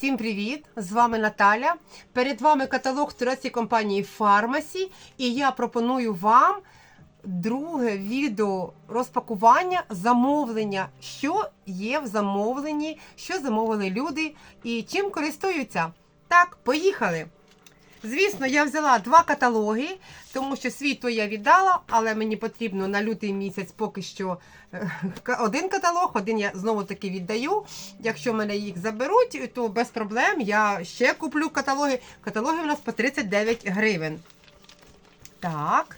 Всім привіт! З вами Наталя. Перед вами каталог турецької компанії Фармасі, і я пропоную вам друге відео розпакування замовлення, що є в замовленні, що замовили люди і чим користуються. Так, поїхали! Звісно, я взяла два каталоги, тому що свій то я віддала, але мені потрібно на лютий місяць поки що е, один каталог, один я знову таки віддаю. Якщо мене їх заберуть, то без проблем я ще куплю каталоги. Каталоги у нас по 39 гривень. Так.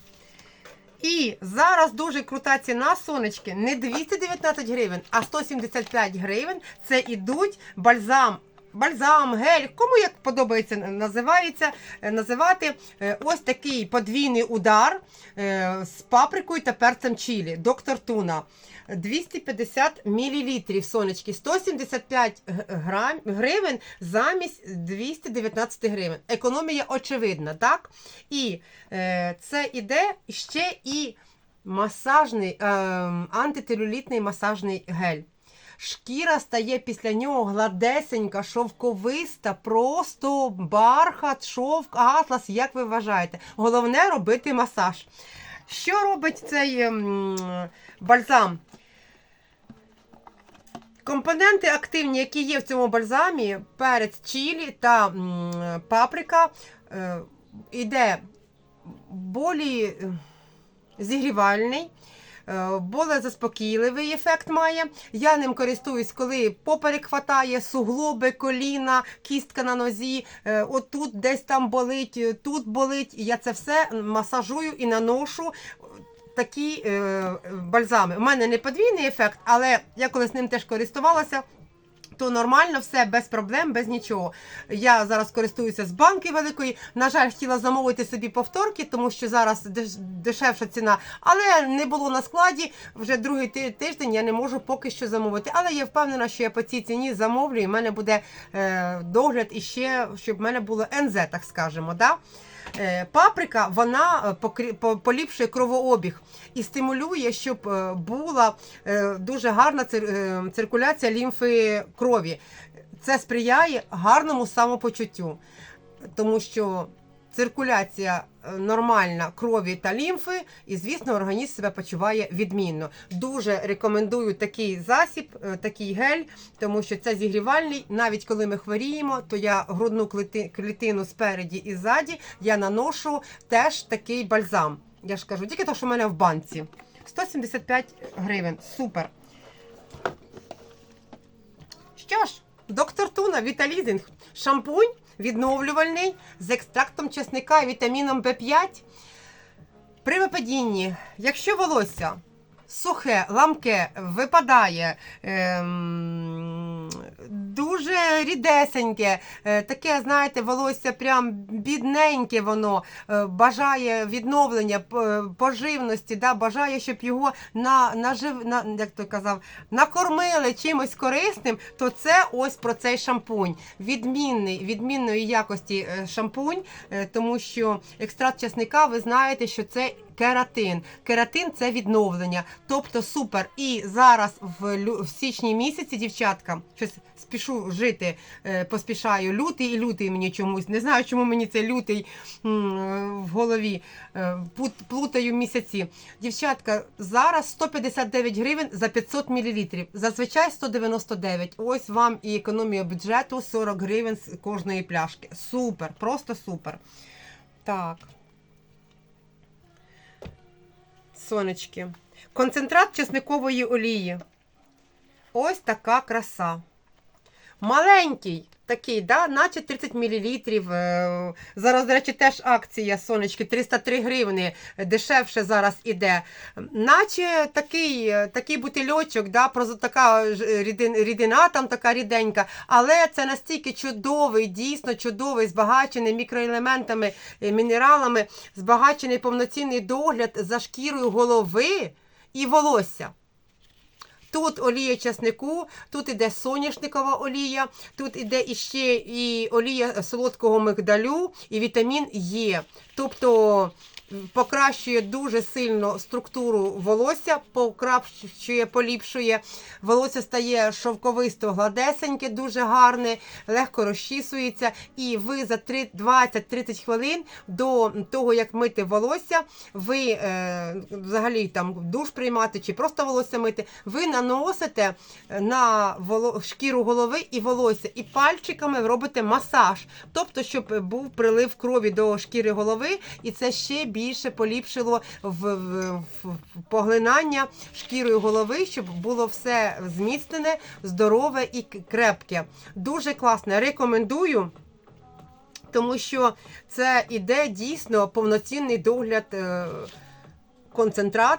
І зараз дуже крута ціна сонечки. Не 219 гривень, а 175 гривень. Це ідуть бальзам. Бальзам, гель, кому як подобається називається, е, називати Е, ось такий подвійний удар е, з паприкою та перцем чилі. Доктор Туна. 250 мл сонечки, 175 грам, гривень замість 219 гривень. Економія очевидна, так? І е, це іде ще і масажний, е, антителюлітний масажний гель. Шкіра стає після нього гладесенька, шовковиста, просто бархат, шовк, атлас, як ви вважаєте. Головне робити масаж. Що робить цей бальзам? Компоненти активні, які є в цьому бальзамі, перець чилі та паприка, е, іде болі е, зігрівальний. Е, Болезаспокійливий ефект має. Я ним користуюсь, коли поперек хватає, суглоби, коліна, кістка на нозі, е, отут десь там болить, е, тут болить. Я це все масажую і наношу такі е, бальзами. У мене не подвійний ефект, але я коли з ним теж користувалася. То нормально, все без проблем, без нічого. Я зараз користуюся з банки великої. На жаль, хотіла замовити собі повторки, тому що зараз дешевша ціна. Але не було на складі. Вже другий тиждень я не можу поки що замовити. Але я впевнена, що я по цій ціні замовлю, і в мене буде е, догляд і ще, щоб в мене було НЗ, так скажемо. Да? Е, Паприка вона е, поліпшує кровообіг і стимулює, щоб е, була дуже гарна циркуляція лімфи крові. Це сприяє гарному самопочуттю, тому що циркуляція е, нормальна крові та лімфи, і, звісно, організм себе почуває відмінно. Дуже рекомендую такий засіб, е, такий гель, тому що це зігрівальний. Навіть коли ми хворіємо, то я грудну клітину спереді і ззаді я наношу теж такий бальзам. Я ж кажу, тільки то, що в мене в банці. 175 гривень. Супер. Що ж, доктор Туна, Віталізинг, шампунь відновлювальний з екстрактом чесника і вітаміном В5. При випадінні, якщо волосся сухе, ламке, випадає, ем, дуже рідесеньке, е, таке, знаєте, волосся прям бідненьке воно, е, бажає відновлення поживності, да, бажає, щоб його на, нажив, на, як то казав, накормили чимось корисним, то це ось про цей шампунь. Відмінний, відмінної якості е, шампунь, е, тому що екстракт чесника, ви знаєте, що це кератин. Кератин це відновлення. Тобто супер. І зараз в, лю- в січні місяці, дівчатка, щось спішу жити, е, поспішаю. Лютий і лютий мені чомусь. Не знаю, чому мені це лютий в голові. Е, Плутаю місяці. Дівчатка, зараз 159 гривень за 500 мл. Зазвичай 199. Ось вам і економія бюджету 40 гривень з кожної пляшки. Супер, просто супер. Так. Сонечки. Концентрат чесникової олії. Ось така краса. Маленький такий, да, наче 30 мл. Зараз, до речі, теж акція сонечки 303 гривни. Дешевше зараз іде. Наче такий, е, такий бутильочок, да, просто така ж рідина, там така ріденька. Але це настільки чудовий, дійсно чудовий, збагачений мікроелементами, е, мінералами, збагачений повноцінний догляд за шкірою голови і волосся. Тут олія часнику, тут іде соняшникова олія, тут іде іще і олія солодкого мигдалю, і вітамін Е. Тобто покращує дуже сильно структуру волосся, покращує, поліпшує. Волосся стає шовковисто гладесеньке, дуже гарне, легко розчісується. І ви за три- 20-30 хвилин до того, як мити волосся, ви е, взагалі там душ приймати чи просто волосся мити, ви наносите на воло... шкіру голови і волосся, і пальчиками робите масаж. Тобто, щоб був прилив крові до шкіри голови, і це ще більше поліпшило в, в, в поглинання шкірою голови, щоб було все зміцнене, здорове і крепке. Дуже класне. Рекомендую. Тому що це іде дійсно повноцінний догляд, е, концентрат.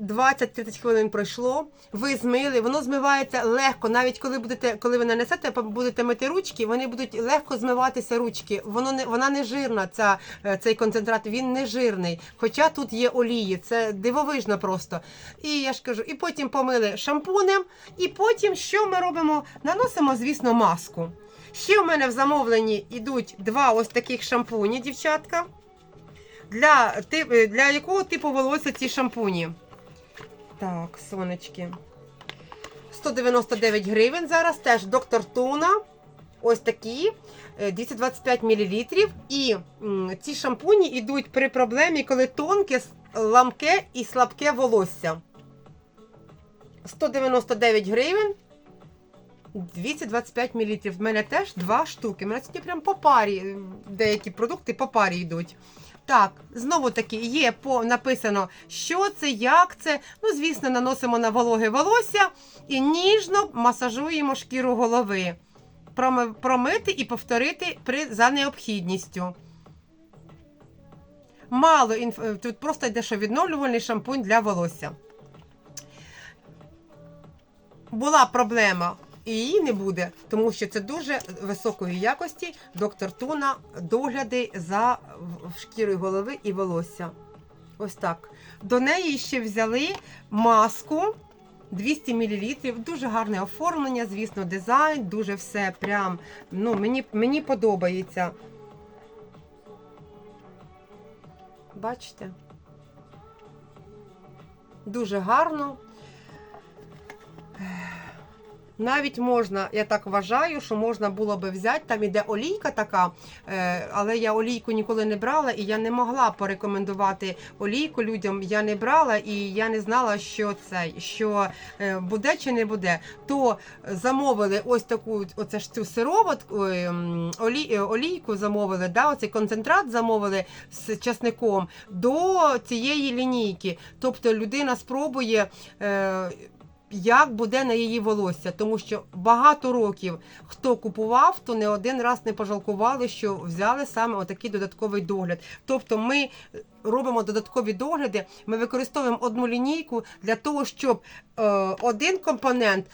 20-30 хвилин пройшло, ви змили, воно змивається легко. Навіть коли будете, коли ви нанесете, будете мити ручки, вони будуть легко змиватися ручки. Воно не вона не жирна. Ця е, цей концентрат, він не жирний. Хоча тут є олії, це дивовижно просто. І я ж кажу, і потім помили шампунем, і потім що ми робимо? Наносимо, звісно, маску. Ще у мене в замовленні йдуть два ось таких шампуні, дівчатка. Для, для якого типу волосся ці шампуні? Так, сонечки. 199 гривень зараз теж доктор Туна. Ось такі. е, 225 мл. І ці шампуні йдуть при проблемі, коли тонке, ламке і слабке волосся. 199 гривень. 225 мл. В мене теж два штуки. У мене сьогодні прям по парі. е, Деякі продукти по парі йдуть. Так, знову таки є по написано, що це, як це. Ну, звісно, наносимо на вологе волосся і ніжно масажуємо шкіру голови. Промити і повторити при, за необхідністю. Мало інф... е, тут просто йде, що відновлювальний шампунь для волосся. Була проблема, і її не буде, тому що це дуже високої якості доктор Туна догляди за шкірою голови і волосся. Ось так. До неї ще взяли маску 200 мл. Дуже гарне оформлення, звісно, дизайн, дуже все прям. Ну, мені, мені подобається. Бачите? Дуже гарно. Навіть можна, я так вважаю, що можна було би взяти, там іде олійка така, е, але я олійку ніколи не брала, і я не могла порекомендувати олійку людям. Я не брала і я не знала, що це, що е, буде чи не буде. То замовили ось таку оце ж цю сироватку, олій, е, олійку замовили, да, оцей концентрат замовили з часником до цієї лінійки. Тобто людина спробує. Як буде на її волосся, тому що багато років хто купував, то не один раз не пожалкували, що взяли саме отакий додатковий догляд. Тобто ми робимо додаткові догляди, ми використовуємо одну лінійку для того, щоб е, один компонент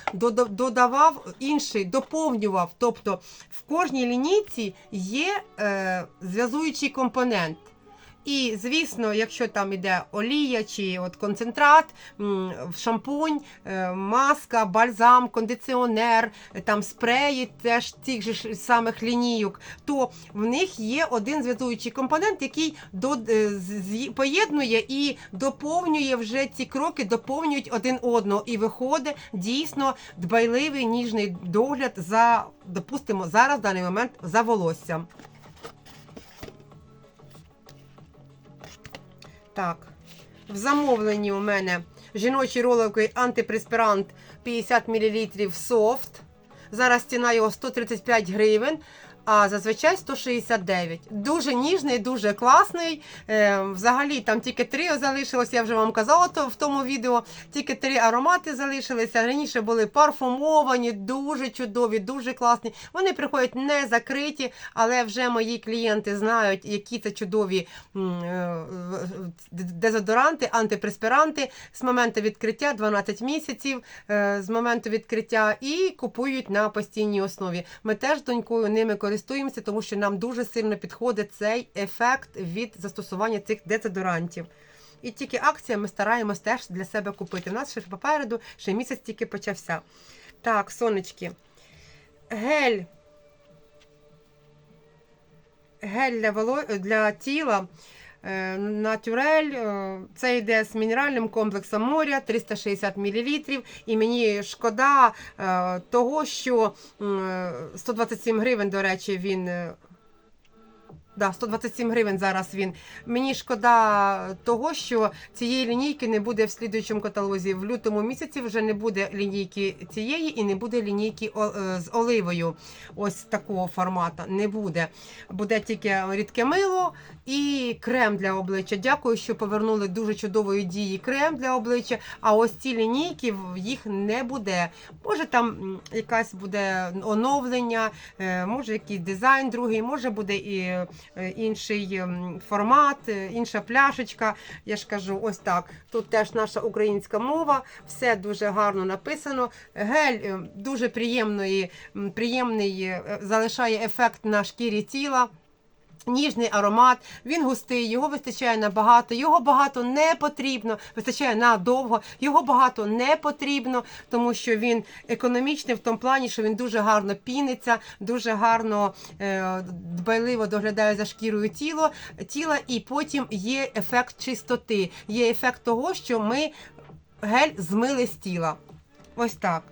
додавав інший, доповнював. Тобто в кожній лінійці є е, зв'язуючий компонент. І, звісно, якщо там іде олія чи от концентрат, шампунь, е, маска, бальзам, кондиціонер, там спреї теж цих же самих лінійок, то в них є один зв'язуючий компонент, який до, е, поєднує і доповнює вже ці кроки, доповнюють один одного. І виходить дійсно дбайливий ніжний догляд за, допустимо, зараз в даний момент за волоссям. Так, в замовленні у мене жіночі ролики антипреспірант 50 мл софт. Зараз ціна його 135 гривень, а зазвичай 169. Дуже ніжний, дуже класний. Е, взагалі там тільки три залишилось, я вже вам казала то, в тому відео. Тільки три аромати залишилися. Раніше були парфумовані, дуже чудові, дуже класні. Вони приходять не закриті, але вже мої клієнти знають, які це чудові е, дезодоранти, антипреспіранти з моменту відкриття 12 місяців е, з моменту відкриття і купують на постійній основі. Ми теж донькою ними користуємося, тому що нам дуже сильно підходить цей ефект від застосування цих дезодорантів. І тільки акція ми стараємось теж для себе купити. У нас ще попереду ще місяць тільки почався. Так, сонечки. Гель. Гель для, воло... для тіла натюрель. Е, Це йде з мінеральним комплексом моря 360 мл. І мені шкода е, того, що м, е, 127 гривень, до речі, він. Да, 127 гривень зараз він. Мені шкода того, що цієї лінійки не буде в слідуючому каталозі. В лютому місяці вже не буде лінійки цієї і не буде лінійки е, з оливою. Ось такого формату. Не буде. Буде тільки рідке мило і крем для обличчя. Дякую, що повернули дуже чудової дії крем для обличчя. А ось ці лінійки їх не буде. Може там якась буде оновлення, е, може якийсь дизайн другий, може буде і інший ем, формат, е, інша пляшечка. Я ж кажу, ось так. Тут теж наша українська мова, все дуже гарно написано. Гель е, дуже приємної, приємний, е, залишає ефект на шкірі тіла. Ніжний аромат, він густий, його вистачає на багато, його багато не потрібно, вистачає на довго, його багато не потрібно, тому що він економічний в тому плані, що він дуже гарно піниться, дуже гарно е, дбайливо доглядає за шкірою тіло, тіла, і потім є ефект чистоти, є ефект того, що ми гель змили з тіла. Ось так.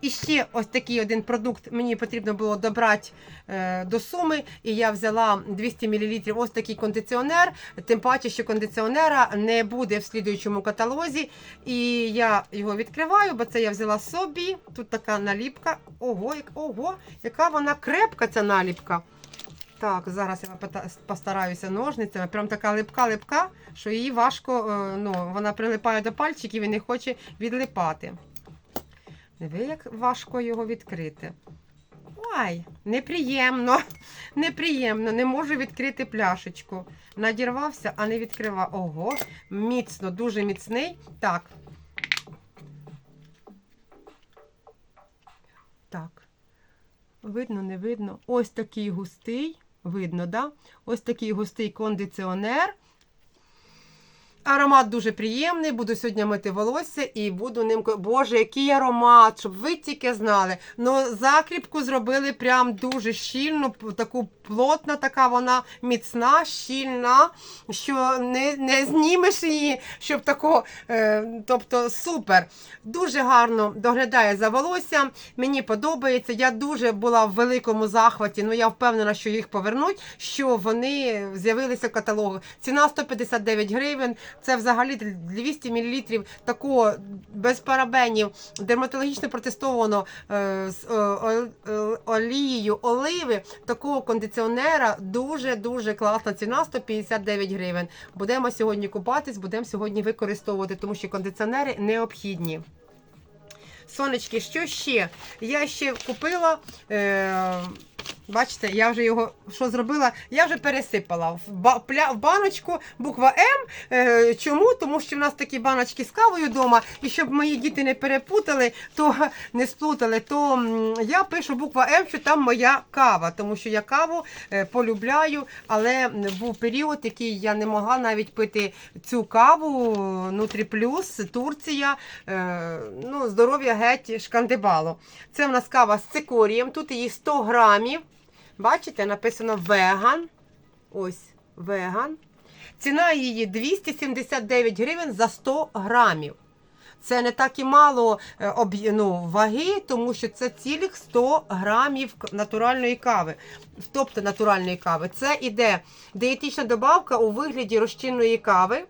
І ще ось такий один продукт мені потрібно було добрати е, до суми, і я взяла 200 мл ось такий кондиціонер. Тим паче, що кондиціонера не буде в слідуючому каталозі. І я його відкриваю, бо це я взяла собі. Тут така наліпка. Ого, як, ого, яка вона крепка, ця наліпка. Так, зараз я постараюся ножницями. Прям така липка-липка, що її важко, е, ну, вона прилипає до пальчиків і не хоче відлипати. Диви, як важко його відкрити. Ой, неприємно, неприємно, не можу відкрити пляшечку. Надірвався, а не відкривав. Ого, міцно, дуже міцний. Так. Так. Видно, не видно. Ось такий густий. Видно, да? Ось такий густий кондиціонер. Аромат дуже приємний. Буду сьогодні мити волосся і буду ним. Боже, який аромат, щоб ви тільки знали. Ну, закріпку зробили прям дуже щільну, таку плотна, така вона міцна, щільна, що не, не знімеш її, щоб тако. Е, тобто супер. Дуже гарно доглядає за волоссям. Мені подобається. Я дуже була в великому захваті. Ну я впевнена, що їх повернуть. Що вони з'явилися в каталогу. Ціна 159 гривень. Це взагалі 200 мл такого без парабенів, дерматологічно протестовано е, з е, е, олією оливи. Такого кондиціонера дуже дуже класна ціна 159 гривень. Будемо сьогодні купатись, будемо сьогодні використовувати, тому що кондиціонери необхідні. Сонечки, що ще? Я ще купила. Е, бачите, я вже його що зробила? Я вже пересипала в, ба, пля, в баночку буква М. Е, чому? Тому що в нас такі баночки з кавою вдома, і щоб мої діти не перепутали, то не сплутали, то м, я пишу буква М, що там моя кава, тому що я каву е, полюбляю, але був період, який я не могла навіть пити цю каву Нутрі Плюс, Турція. Е, ну, здоров'я геть шкандибало. Це в нас кава з цикорієм, тут її 100 грамів. Бачите, написано веган. Ось веган. Ціна її 279 гривень за 100 грамів. Це не так і мало е, ну, ваги, тому що це цілих 100 грамів натуральної кави. Тобто натуральної кави. Це іде дієтична добавка у вигляді розчинної кави,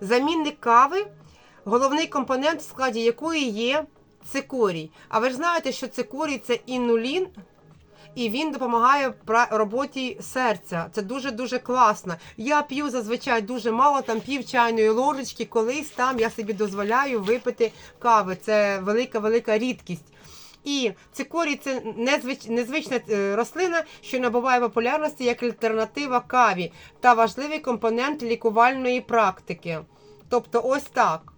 замінник кави, головний компонент, в складі якої є цикорій. А ви ж знаєте, що цикорій це інулін, і він допомагає роботі серця. Це дуже дуже класно. Я п'ю зазвичай дуже мало, там пів чайної ложечки. Колись там я собі дозволяю випити кави. Це велика велика рідкість. І цикорій це незвич... незвична е, рослина, що набуває популярності як альтернатива каві та важливий компонент лікувальної практики. Тобто, ось так.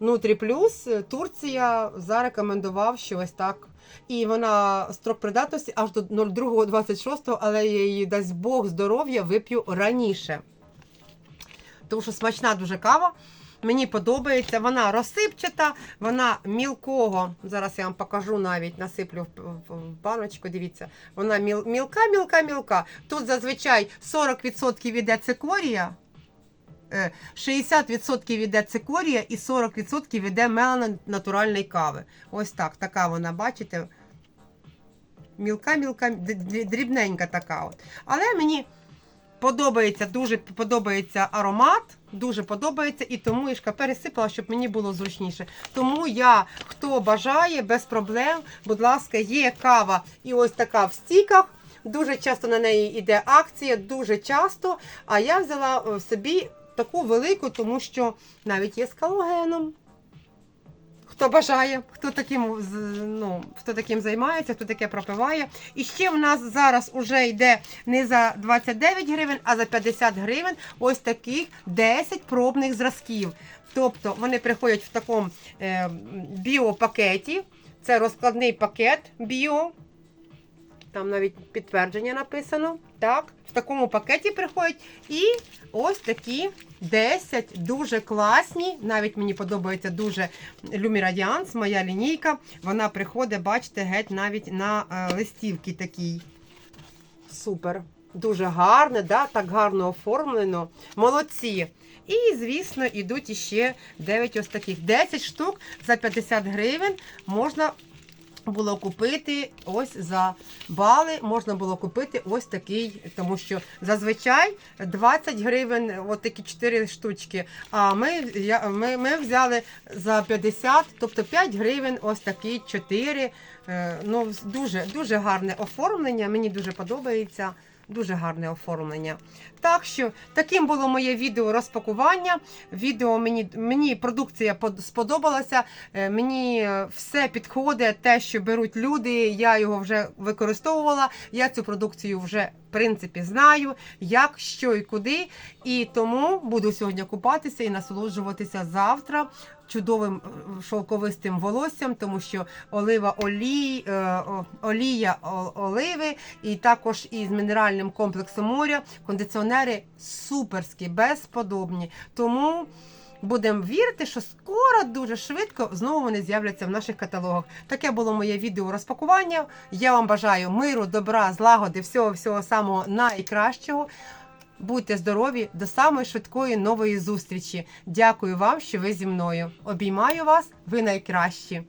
Нутрі Плюс Турція зарекомендував, що ось так. І вона строк придатності аж до 02.26, але я її дасть Бог здоров'я вип'ю раніше. Тому що смачна дуже кава. Мені подобається, вона розсипчата, вона мілкого. Зараз я вам покажу навіть, насиплю в, баночку. Дивіться, вона мілка, мілка, мілка. Тут зазвичай 40% іде цикорія. Е, 60% іде цикорія і 40% іде мелана натуральної кави. Ось так, така вона, бачите? Мілка, мілка, д- д- дрібненька така. От. Але мені подобається, дуже подобається аромат, дуже подобається, і тому Ішка пересипала, щоб мені було зручніше. Тому я, хто бажає, без проблем, будь ласка, є кава і ось така в стіках. Дуже часто на неї йде акція, дуже часто. А я взяла е, собі таку велику, тому що навіть є з калогеном. Хто бажає, хто таким, ну, хто таким займається, хто таке пропиває. І ще в нас зараз уже йде не за 29 гривень, а за 50 гривень ось таких 10 пробних зразків. Тобто вони приходять в такому е, біопакеті. Це розкладний пакет біо. Там навіть підтвердження написано. Так, в такому пакеті приходять. І ось такі 10 дуже класні. Навіть мені подобається дуже Люмірадіанс, моя лінійка. Вона приходить, бачите, геть навіть на е, листівки такій. Супер. Дуже гарне, да? так гарно оформлено. Молодці. І, звісно, йдуть іще 9 ось таких. 10 штук за 50 гривень можна було купити ось за бали, можна було купити ось такий, тому що зазвичай 20 гривень, от такі 4 штучки. А ми, ми, ми взяли за 50, тобто 5 гривень, ось такі 4. Е, Ну, дуже, дуже гарне оформлення, мені дуже подобається. Дуже гарне оформлення. Так що таким було моє відео розпакування. Відео мені, мені продукція под- сподобалася. Е, Мені е, все підходить, те, що беруть люди. Я його вже використовувала. Я цю продукцію вже в принципі знаю, як, що і куди. І тому буду сьогодні купатися і насолоджуватися завтра чудовим е, шовковистим волоссям, тому що олива олій, е, олія оливи, і також із мінеральним комплексом моря. Кондиціонери суперські, безподобні. Тому. Будемо вірити, що скоро, дуже швидко знову вони з'являться в наших каталогах. Таке було моє відео розпакування. Я вам бажаю миру, добра, злагоди, всього всього самого найкращого. Будьте здорові до самої швидкої нової зустрічі. Дякую вам, що ви зі мною. Обіймаю вас, ви найкращі.